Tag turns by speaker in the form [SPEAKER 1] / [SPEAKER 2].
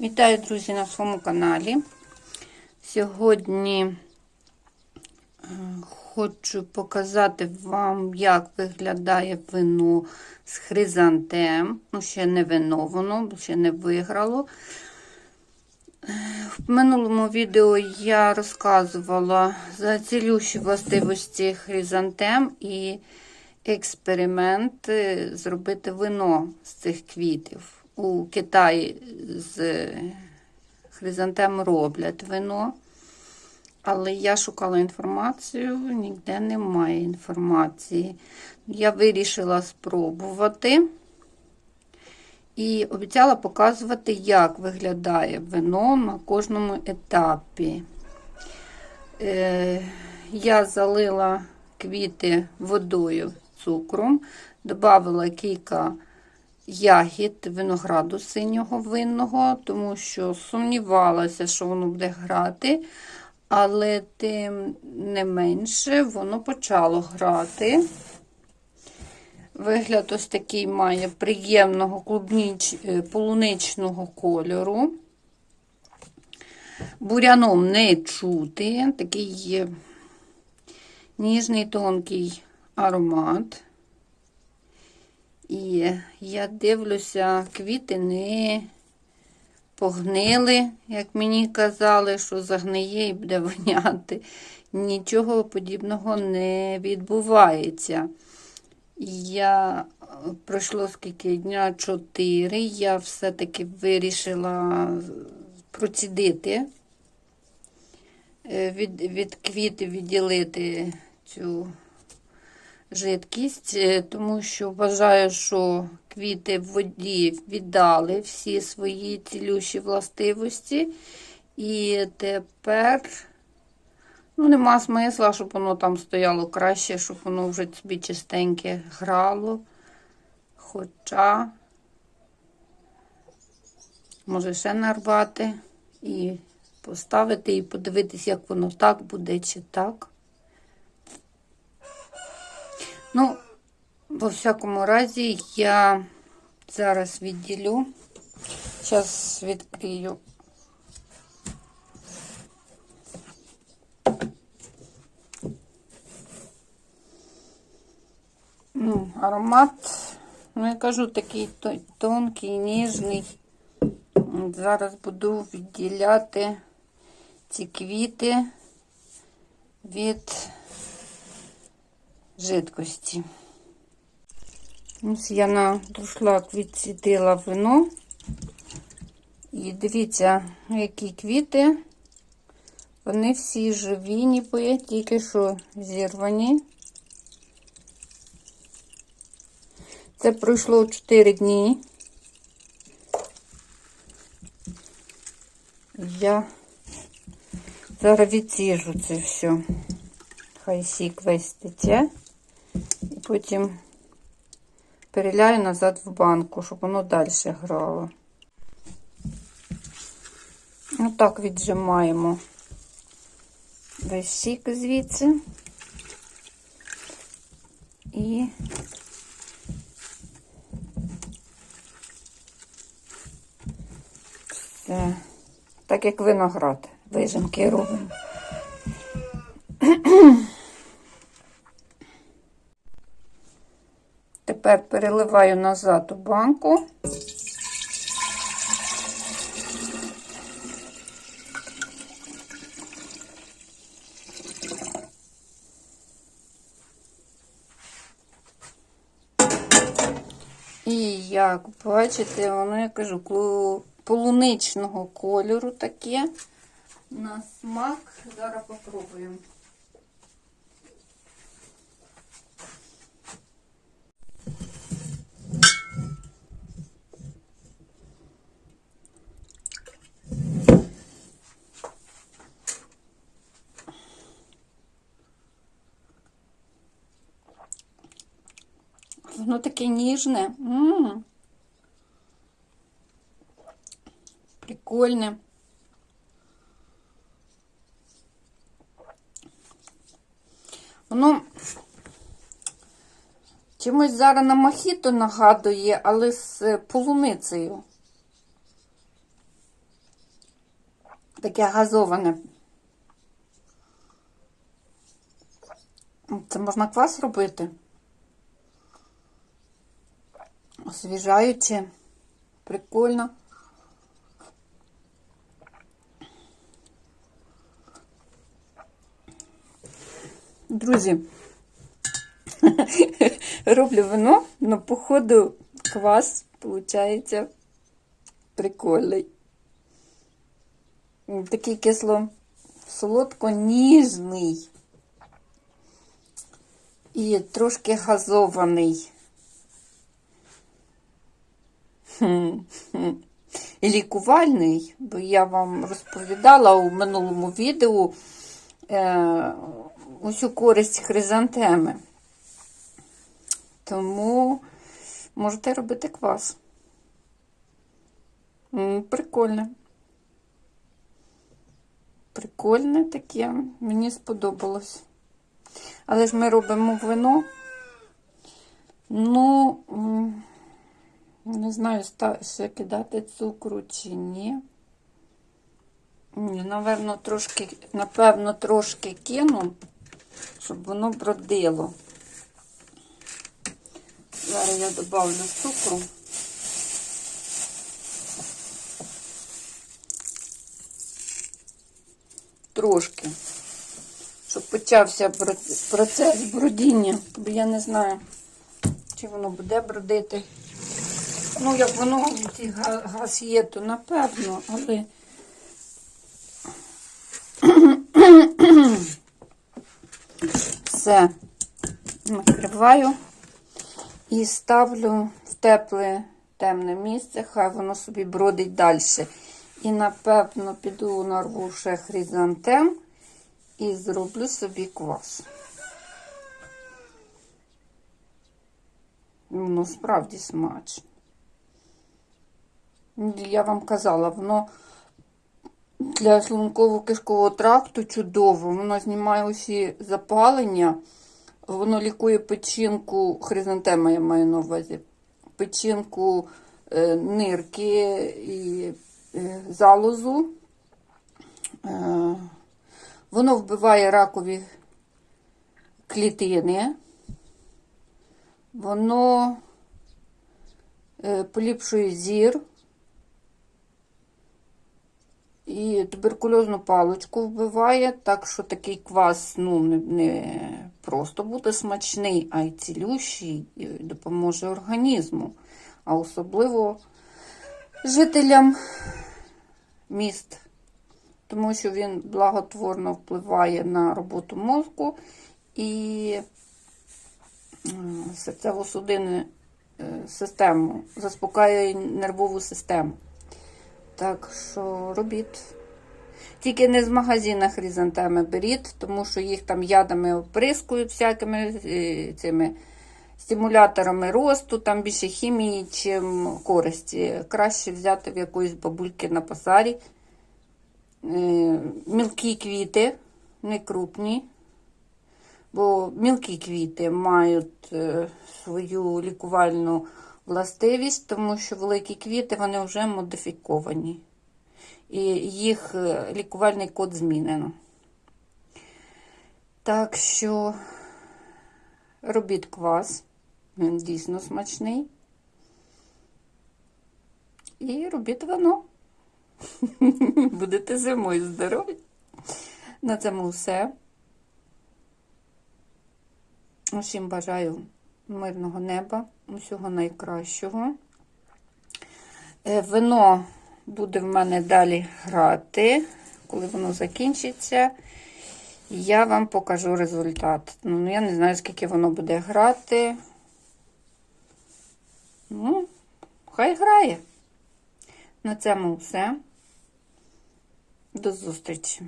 [SPEAKER 1] Вітаю, друзі, на своєму каналі. Сьогодні е, хочу показати вам, як виглядає вино з хризантем. Ну, ще не вино, воно ще не виграло. Е, В минулому відео я розказувала за цілющі властивості хризантем і експеримент е, зробити вино з цих квітів. У Китаї з хризантем роблять вино, але я шукала інформацію, ніде немає інформації. Я вирішила спробувати і обіцяла показувати, як виглядає вино на кожному етапі. Е, я залила квіти водою, цукром, додала кілька ягід винограду синього винного, тому що сумнівалася, що воно буде грати, але тим не менше воно почало грати. Вигляд ось такий має приємного клубніч, е, полуничного кольору. Буряном не чути, такий ніжний тонкий аромат. І я дивлюся, квіти не погнили, як мені казали, що загниє і буде воняти. Нічого подібного не відбувається. Я пройшло скільки дня 4, я все-таки вирішила процідити, е, від, від квітів відділити цю жидкість, е, тому що вважаю, що квіти в воді віддали всі свої цілющі властивості. І тепер ну, нема смисла, щоб воно там стояло краще, щоб воно вже собі чистеньке грало. Хоча, може ще нарвати і поставити, і подивитись, як воно так буде чи так. Ну, во всякому разі, я зараз відділю. Зараз відкрию. Ну, аромат, ну, я кажу, такий тонкий, ніжний. Зараз буду відділяти ці квіти від жидкості. Ось я на друшлак відсідила вино. І дивіться, які квіти. Вони всі живі, ніби тільки що зірвані. Це пройшло 4 дні. Я зараз відсіжу це все. Хай сік весь тече. І потім переляю назад в банку, щоб воно далі грало. Отак віджимаємо весь сік звідси. І все. Так як виноград. Вижимки робимо. Тепер переливаю назад у банку. І як бачите, воно, я кажу, полуничного кольору таке. На смак. Зараз попробуємо. Воно таке ніжне. М. Прикольне. Воно чимось зараз на мохіто нагадує, але з полуницею. таке газоване. Це можна квас робити. Освіжаюче, прикольно. Друзі, роблю вино, але походу квас, виходить, прикольний. Такий кисло солодко-ніжний і трошки газований. І лікувальний, бо я вам розповідала у минулому відео е, усю користь хризантеми. Тому можете робити квас. Прикольне. Прикольне таке, мені сподобалось. Але ж ми робимо вино. Ну, не знаю, ще кидати цукру чи ні. Ні, напевно, трошки, напевно, трошки кину, щоб воно бродило. Зараз я добавлю цукру. Трошки. Щоб почався процес бродіння, бо я не знаю, чи воно буде бродити. Ну, як воно газ є, то напевно, але. Все накриваю і ставлю в тепле темне місце, хай воно собі бродить далі. І, напевно, піду нарву ще хризантем і зроблю собі квас. Воно справді смачно. Я вам казала, воно для шлунково-кишкового тракту чудово. Воно знімає усі запалення, воно лікує печінку, хризантема я маю на увазі, печінку е, нирки і е, залозу. Е, воно вбиває ракові клітини. Воно е, поліпшує зір. І туберкульозну паличку вбиває, так що такий квас ну, не, просто буде смачний, а й цілющий, і допоможе організму. А особливо жителям міст, тому що він благотворно впливає на роботу мозку і серцево-судинну е, систему, заспокаює нервову систему. Так що робіть. Тільки не з магазина хризантеми беріть, тому що їх там ядами оприскують всякими е, цими стимуляторами росту, там більше хімії, чим користі. Краще взяти в якоїсь бабульки на пасарі. Е, Мілкі квіти, не крупні. Бо мілкі квіти мають е, свою лікувальну властивість, тому що великі квіти вони вже модифіковані. І їх е, лікувальний код змінено. Так що робіть квас, він дійсно смачний. І робіть вино. Будете зимою здорові. На цьому все. Усім бажаю мирного неба, усього найкращого. Е, Вино буде в мене далі грати. Коли воно закінчиться, я вам покажу результат. Ну, я не знаю, скільки воно буде грати. Ну, хай грає. На цьому все. До зустрічі.